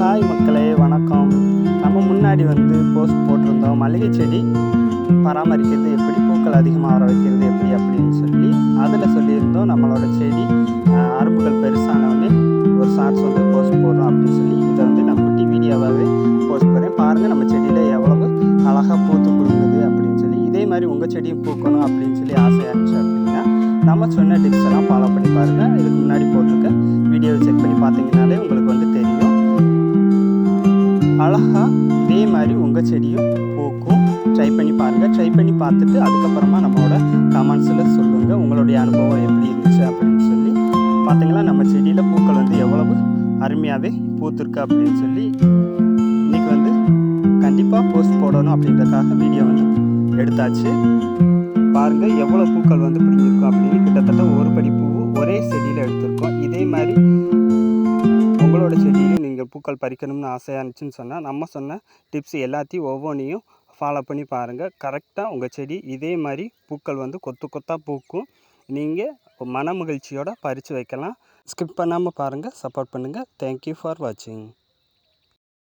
Hi மக்களே வணக்கம். நம்ம முன்னாடி வந்து போஸ்ட் போட்டிருந்தோம். மளிகை செடி பராமரிக்கிறது எப்படி பூக்கள் அதிகமாக வர வைக்கிறது எப்படி அப்படின்னு சொல்லி அதில் சொல்லியிருந்தோம். நம்மளோட செடி அரும்புகள் பெருசானவொடனே ஒரு ஷார்ட்ஸ் வந்து போஸ்ட் போடுறோம் அப்படின்னு சொல்லி இதை வந்து நான் குட்டி வீடியோவாகவே போஸ்ட் பண்ணுறேன் பாருங்கள் நம்ம செடியில் எவ்வளவு அழகாக பூத்து கொடுக்குது அப்படின்னு சொல்லி. இதே மாதிரி உங்கள் செடியும் பூக்கணும் அப்படின்னு சொல்லி ஆசையாக இருந்துச்சு அப்படின்னா நம்ம சொன்ன டிப்ஸ் எல்லாம் ஃபாலோ பண்ணி பாருங்கள் இதுக்கு முன்னாடி போட்டிருக்க வீடியோவை செக் பண்ணி பார்த்தீங்கன்னாலே உங்களுக்கு அழகாக இதே மாதிரி உங்கள் செடியும் பூக்கும். ட்ரை பண்ணி பாருங்கள் ட்ரை பண்ணி பார்த்துட்டு அதுக்கப்புறமா நம்மளோட கமெண்ட்ஸில் சொல்லுங்கள் உங்களுடைய அனுபவம் எப்படி இருந்துச்சு அப்படின்னு சொல்லி. பார்த்தீங்களா நம்ம செடியில் பூக்கள் வந்து எவ்வளவு அருமையாகவே பூத்துருக்கு அப்படின்னு சொல்லி. இன்றைக்கி வந்து கண்டிப்பாக போஸ்ட் போடணும் அப்படின்றதுக்காக வீடியோ வந்து எடுத்தாச்சு. பாருங்கள் எவ்வளோ பூக்கள் வந்து பிடிங்கிருக்கும் அப்படின்னு. கிட்டத்தட்ட ஒரு படி பூ ஒரே செடியில் எடுத்திருக்கோம். இதே மாதிரி உங்களோட செடியிலையும் நீங்கள் பூக்கள் பறிக்கணும்னு ஆசையாக இருந்துச்சுன்னு சொன்னால் நம்ம சொன்ன டிப்ஸ் எல்லாத்தையும் ஒவ்வொன்றையும் ஃபாலோ பண்ணி பாருங்கள் கரெக்டாக உங்கள் செடி இதே மாதிரி பூக்கள் வந்து கொத்து கொத்தாக பூக்கும். நீங்கள் மன மகிழ்ச்சியோடு பறித்து வைக்கலாம். ஸ்கிப் பண்ணாமல் பாருங்கள் சப்போர்ட் பண்ணுங்கள் தேங்க்யூ ஃபார் வாட்சிங்